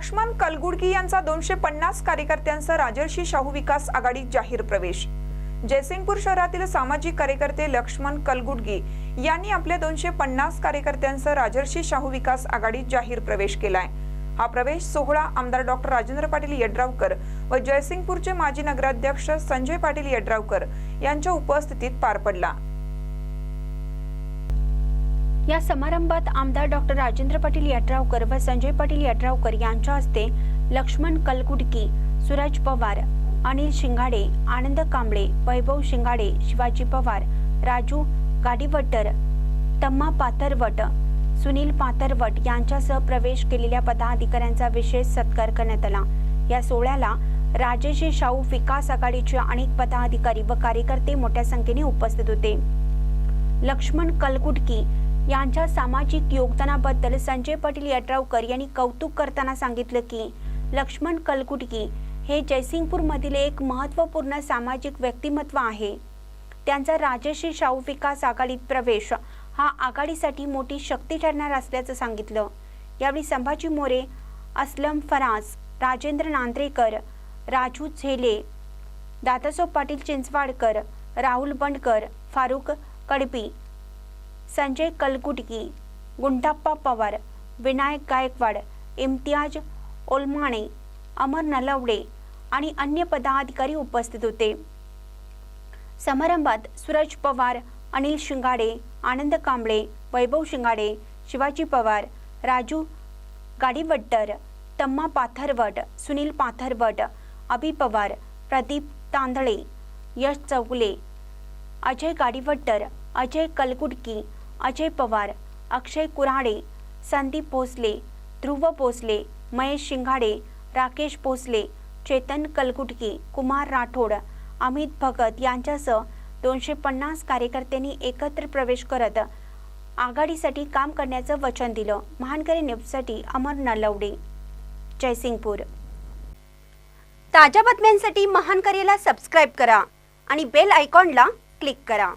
लक्ष्मण कलगुडगी यांचा दोनशे पन्नास कार्यकर्त्यांचा राजर्षी शाहू विकास आघाडीत जाहीर प्रवेश. जयसिंगपूर शहरातील सामाजिक कार्यकर्ते लक्ष्मण कलगुडगी यांनी आपल्या दोनशे पन्नास कार्यकर्त्यांचा राजर्षी शाहू विकास आघाडीत जाहीर प्रवेश केलाय. हा प्रवेश सोहळा आमदार डॉक्टर राजेंद्र पाटील यड्रावकर व जयसिंगपूरचे माजी नगराध्यक्ष संजय पाटील यड्रावकर यांच्या उपस्थितीत पार पडला. या समारंभात आमदार डॉक्टर राजेंद्र पाटील यड्रावकर व संजय पाटील यड्रावकर यांच्या हस्ते लक्ष्मण कलकुडकी सूरज पवार अनिल शिंगाडे आनंद कांबळे वैभव शिंगाडे शिवाजी पवार राजू गाडीवटर तम्मा पाथरवट सुनील पाथरवट यांच्यासह प्रवेश केलेल्या पदाधिकाऱ्यांचा विशेष सत्कार करण्यात आला. या सोहळ्याला राजेशी शाहू विकास आघाडीचे अनेक पदाधिकारी व कार्यकर्ते मोठ्या संख्येने उपस्थित होते. लक्ष्मण कलकुटकी यांच्या सामाजिक योगदानाबद्दल संजय पाटील यड्रावकर यांनी कौतुक करताना सांगितलं की लक्ष्मण कलकुटकी हे जयसिंगपूरमधील एक महत्त्वपूर्ण सामाजिक व्यक्तिमत्व आहे. त्यांचा राजश्री शाहू विकास आघाडीत प्रवेश हा आघाडीसाठी मोठी शक्ती ठरणार असल्याचं सांगितलं. यावेळी संभाजी मोरे असलम फराज राजेंद्र नांद्रेकर राजू झेले दादासाहेब पाटील चिंचवाडकर राहुल बंडकर फारुख कडपी संजय कलकुटकी गुंडाप्पा पवार विनायक गायकवाड इम्तियाज ओलमाणे अमर नलवडे आणि अन्य पदाधिकारी उपस्थित होते. समारंभात सूरज पवार अनिल शिंगाडे आनंद कांबळे वैभव शिंगाडे शिवाजी पवार राजू गाडीवट्टर तम्मा पाथरवट सुनील पाथरवट अभि पवार प्रदीप तांदळे यश चौगुले अजय गाडीवट्टर अजय कलकुटकी अजय पवार अक्षय कुऱ्हाडे संदीप भोसले ध्रुव भोसले महेश शिंगाडे राकेश भोसले चेतन कलकुटकी कुमार राठोड अमित भगत यांच्यासह दोनशे पन्नास कार्यकर्त्यांनी एकत्र प्रवेश करत आघाडीसाठी काम करण्याचं वचन दिलं. महानकरी न्यूजसाठी अमर नलवडे. जयसिंगपूर ताज्या बातम्यांसाठी महानकरीला सबस्क्राईब करा आणि बेल आयकॉनला क्लिक करा.